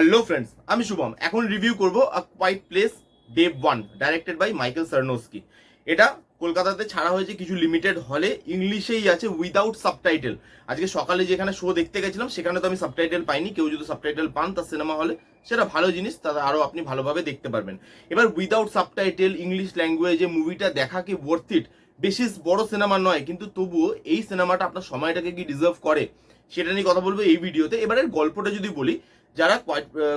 Hello friends আমি শুভম। এখন review করব a quiet place day one directed by Michael Sarnoski এটা কলকাতাতে ছাড়া হয়েছে কিছু লিমিটেড হলে ইংলিশেই আছে উইদাউট সাবটাইটেল আজকে সকালে যেখানে শো দেখতে গেছিলাম, সেখানে তো আমি সাবটাইটেল পাইনি। কেউ যদি সাবটাইটেল পান তার সিনেমা হলে সেটা ভালো জিনিস তাতে আরও আপনি ভালোভাবে দেখতে পারবেন। এবার উইদাউট সাবটাইটেল ইংলিশ ল্যাঙ্গুয়েজে মুভিটা দেখা কি ওয়ার্থ ইট বেশি বড় সিনেমা নয়, কিন্তু তবুও এই সিনেমাটা আপনার সময়টাকে কি ডিজার্ভ করে? সেটা নিয়ে কথা বলব এই ভিডিওতে এবারের গল্পটা যদি বলি যারা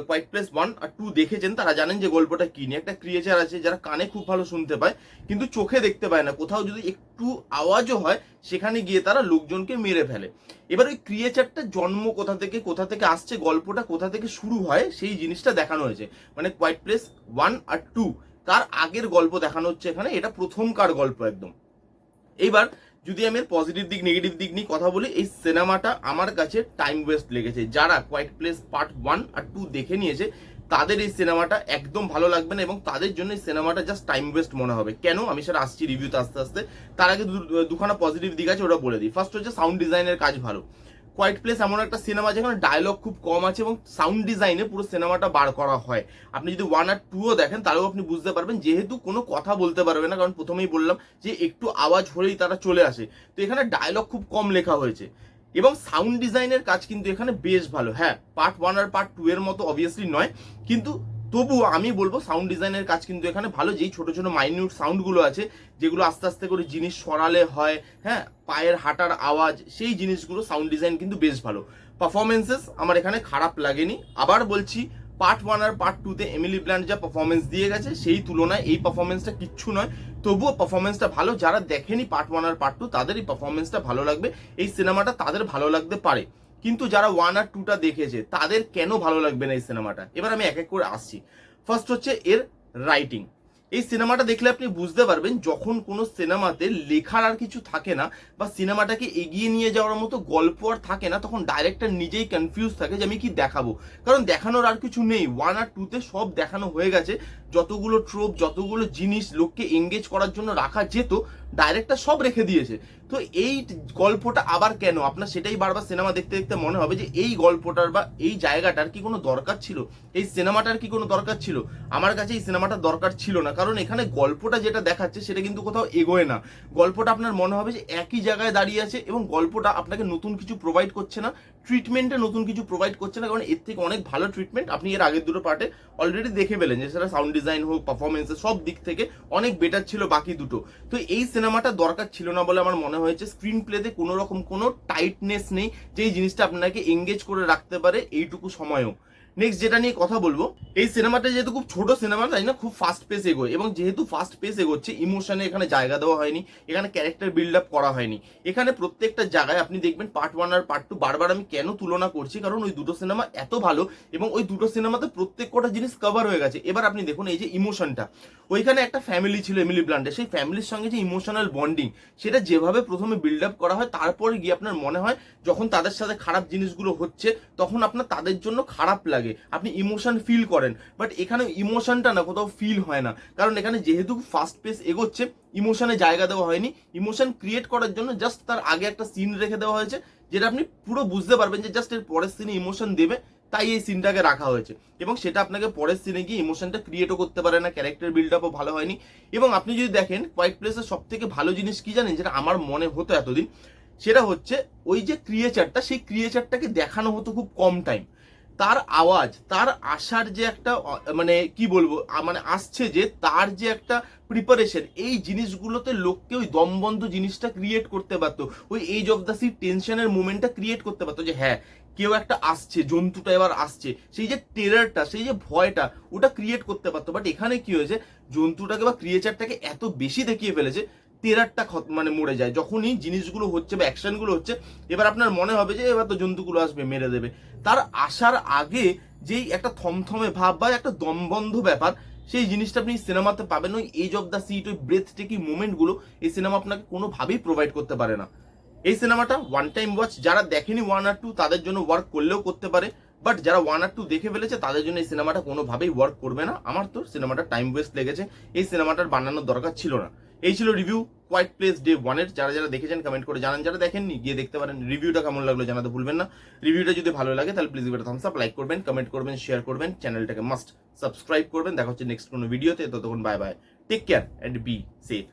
কোয়াইট প্লেস ওয়ান আর টু দেখেছেন, তারা জানেন যে গল্পটা কি নিয়ে। একটা ক্রিয়েচার আছে, যারা কানে খুব ভালো শুনতে পায়, কিন্তু চোখে দেখতে পায় না। কোথাও যদি একটু আওয়াজও হয়, সেখানে গিয়ে তারা লোকজনকে মেরে ফেলে। এবার ওই ক্রিয়েচারটা জন্ম কোথা থেকে কোথা থেকে আসছে, গল্পটা কোথা থেকে শুরু হয়, সেই জিনিসটা দেখানো হয়েছে। মানে কোয়াইট প্লেস ওয়ান আর টু তার আগের গল্প দেখানো হচ্ছে এখানে, এটা প্রথমকার গল্প একদম। এইবার যদি আমি এর পজিটিভ দিক নেগেটিভ দিক নিয়ে কথা বলি, এই সিনেমাটা আমার কাছে টাইম ওয়েস্ট লেগেছে। যারা কোয়াইট প্লেস পার্ট ওয়ান আর টু দেখে নিয়েছে, তাদের এই সিনেমাটা একদম ভালো লাগবে না এবং তাদের জন্য এই সিনেমাটা জাস্ট টাইম ওয়েস্ট মনে হবে। কেন? আমি সেটা আসছি রিভিউতে আস্তে আস্তে। তার আগে দুখানা পজিটিভ দিক আছে, ওটা বলে দিই। ফার্স্ট হচ্ছে সাউন্ড ডিজাইনের কাজ ভালো। কোয়াইট প্লেস এমন একটা সিনেমা যেখানে ডায়লগ খুব কম আছে এবং সাউন্ড ডিজাইনে পুরো সিনেমাটা বার করা হয়। আপনি যদি ওয়ান আর টুও দেখেন, তাহলেও আপনি বুঝতে পারবেন যেহেতু কোনো কথা বলতে পারবে না, কারণ প্রথমেই বললাম যে একটু আওয়াজ হলেই তারা চলে আসে। তো এখানে ডায়লগ খুব কম লেখা হয়েছে। এবং সাউন্ড ডিজাইনের কাজ কিন্তু এখানে বেশ ভালো। হ্যাঁ পার্ট ওয়ান আর পার্ট টু এর মতো অবভিয়াসলি নয়, কিন্তু তবুও আমি বলব সাউন্ড ডিজাইনের কাজ কিন্তু এখানে ভালো। যেই ছোট ছোট মাইনিউট সাউন্ডগুলো আছে, যেগুলো আস্তে আস্তে করে জিনিস সরালে হয় হ্যাঁ পায়ের হাঁটার আওয়াজ, সেই জিনিসগুলো সাউন্ড ডিজাইন কিন্তু বেশ ভালো। পারফরমেন্সেস আমার এখানে খারাপ লাগেনি। আবার বলছি পার্ট ওয়ান আর পার্ট টুতে এমিলি ব্ল্যান্ড যা পারফরমেন্স দিয়ে গেছে, সেই তুলনায় এই পারফরমেন্সটা কিচ্ছু নয়। তবুও পারফরমেন্সটা ভালো। যারা দেখেনি পার্ট ওয়ান আর পার্ট টু তাদের এই পারফরমেন্সটা ভালো লাগবে। এই সিনেমাটা তাদের ভালো লাগতে পারে। কিন্তু যারা ওয়ান আর টুটা দেখেছে, তাদের কেন ভালো লাগবে না এই সিনেমাটা? এবার আমি এক এক করে আসছি। ফার্স্ট হচ্ছে এর রাইটিং এই সিনেমাটা দেখলে আপনি বুঝতে পারবেন, যখন কোনো সিনেমাতে লেখার আর কিছু থাকে না বা সিনেমাটাকে এগিয়ে নিয়ে যাওয়ার মতো গল্প আর থাকে না, তখন ডাইরেক্টর নিজেই কনফিউজ থাকে যে আমি কি দেখাবো। কারণ দেখানোর আর কিছু নেই। ওয়ান আর টুতে সব দেখানো হয়ে গেছে। যতগুলো ট্রোপ যতগুলো জিনিস লোককে এঙ্গেজ করার জন্য রাখা যেত ডাইরেক্টর সব রেখে দিয়েছে। তো এই গল্পটা আবার কেন? আপনার সেটাই বারবার সিনেমা দেখতে দেখতে মনে হবে যে এই গল্পটার বা এই জায়গাটার কি কোনো দরকার ছিল? এই সিনেমাটার কি কোনো দরকার ছিল? আমার কাছে এই সিনেমাটার দরকার ছিল না। কারণ এখানে গল্পটা যেটা দেখাচ্ছে সেটা কিন্তু কোথাও এগোয় না। গল্পটা আপনার মনে হবে যে একই জায়গায় দাঁড়িয়ে আছে এবং গল্পটা আপনাকে নতুন কিছু প্রোভাইড করছে না। ট্রিটমেন্টে নতুন কিছু প্রোভাইড করছে না। কারণ এর থেকে অনেক ভালো ট্রিটমেন্ট আপনি এর আগের দুটো পার্টে অলরেডি দেখে পেলেন যে সেটা সাউন্ড ডিজাইন হোক পারফরমেন্সের সব দিক থেকে অনেক বেটার ছিল বাকি দুটো। তো এই সিনেমাটা দরকার ছিল না বলে আমার মনে হয়েছে স্ক্রিন প্লেতে কোনো রকম কোনো টাইটনেস নেই যে এই জিনিসটা আপনাকে এঙ্গেজ করে রাখতে পারে, এইটুকু সময়ও। নেক্সট যেটা নিয়ে কথা বলব, এই সিনেমাটা যেহেতু খুব ছোট সিনেমা, তাই না? খুব ফাস্ট পেস এগোয়। এবং যেহেতু ফাস্ট পেস এগোচ্ছে ইমোশনে এখানে জায়গা দেওয়া হয়নি, এখানে ক্যারেক্টার বিল্ড আপ করা হয়নি। এখানে প্রত্যেকটা জায়গায় আপনি দেখবেন পার্ট ওয়ান আর পার্ট টু বারবার আমি কেন তুলনা করছি? কারণ ওই দুটো সিনেমা এত ভালো, এবং ওই দুটো সিনেমাতে প্রত্যেক কটা জিনিস কভার হয়ে গেছে। এবার আপনি দেখুন এই যে ইমোশনটা ওইখানে একটা ফ্যামিলি ছিল এমিলি ব্লান্ডে সেই ফ্যামিলির সঙ্গে যে ইমোশনাল বন্ডিং সেটা যেভাবে প্রথমে বিল্ড আপ করা হয়, তারপরে গিয়ে আপনার মনে হয় যখন তাদের সাথে খারাপ জিনিসগুলো হচ্ছে, তখন আপনার তাদের জন্য খারাপ লাগে। আপনি ইমোশন ফিল করেন। বাট এখানে ইমোশনটা না, কোথাও ফিল হয় না। কারণ এখানে যেহেতু ফার্স্ট পেস এগোচ্ছে ইমোশনে জায়গা দেওয়া হয়নি। ইমোশন ক্রিয়েট করার জন্য জাস্ট তার আগে একটা সিন রেখে দেওয়া হয়েছে, যেটা আপনি পুরো বুঝতে পারবেন যে জাস্ট এর পরের সিনে ইমোশন দেবে, তাই এই সিনটাকে রাখা হয়েছে। এবং সেটা আপনাকে পরের সিনে গিয়ে ইমোশনটা ক্রিয়েটও করতে পারে না ক্যারেক্টার বিল্ড আপও ভালো হয়নি। এবং আপনি যদি দেখেন কোয়াইট প্লেসের সব থেকে ভালো জিনিস কি জানেন, যেটা আমার মনে হতো এতদিন? সেটা হচ্ছে ওই যে ক্রিয়েচারটা সেই ক্রিয়েচারটাকে দেখানো হতো খুব কম টাইম তার আওয়াজ, তার আসার যে একটা মানে কি বলব মানে আসছে যে তার যে একটা প্রিপারেশন এই জিনিসগুলোতে লোককে ওই দমবন্ধ জিনিসটা ক্রিয়েট করতে পারতো। ওই এজ অফ দ্য সি টেনশনের মুমেন্টটা ক্রিয়েট করতে পারতো যে হ্যাঁ কেউ একটা আসছে, জন্তুটা এবার আসছে। সেই যে টেরারটা সেই যে ভয়টা, ওটা ক্রিয়েট করতে পারতো। বাট এখানে কি হয়েছে, জন্তুটাকে বা ক্রিয়েচারটাকে এত বেশি দেখিয়ে ফেলেছে টেরারটা খত মানে মরে যায়। যখনই জিনিসগুলো হচ্ছে বা অ্যাকশনগুলো হচ্ছে, এবার আপনার মনে হবে যে এবার তো জন্তুগুলো আসবে, মেরে দেবে। তার আসার আগে যেই একটা থমথমে ভাব বা একটা দমবন্ধ ব্যাপার, সেই জিনিসটা আপনি সিনেমাতে পাবেন। ওই এজ অফ দ্য সিট ওই ব্রেথ টেকিং মুমেন্টগুলো এই সিনেমা আপনাকে কোনোভাবেই প্রোভাইড করতে পারে না। এই সিনেমাটা ওয়ান টাইম ওয়াচ যারা দেখেনি ওয়ান আর টু তাদের জন্য ওয়ার্ক করলেও করতে পারে। বাট যারা ওয়ান আর টু দেখে ফেলেছে, তাদের জন্য এই সিনেমাটা কোনোভাবেই ওয়ার্ক করবে না। আমার তো সিনেমাটা টাইম ওয়েস্ট লেগেছে। এই সিনেমাটার বানানোর দরকার ছিল না। এই ছিল রিভিউ কোয়াইট প্লেস ডে ওয়ানের যারা যারা দেখেছেন কমেন্ট করে জানান। যারা দেখেননি, গিয়ে দেখতে পারেন। রিভিউটা কেমন লাগল জানাতে ভুলবেন না। রিভিউটা যদি ভালো লাগে, তাহলে প্লিজ একটা থামস আপ লাইক করবেন কমেন্ট করবেন শেয়ার করবেন। চ্যানেলটাকে মাস্ট সাবস্ক্রাইব করবেন। দেখা হচ্ছে নেক্সট কোনো ভিডিওতে ততক্ষণ bye bye take care and be safe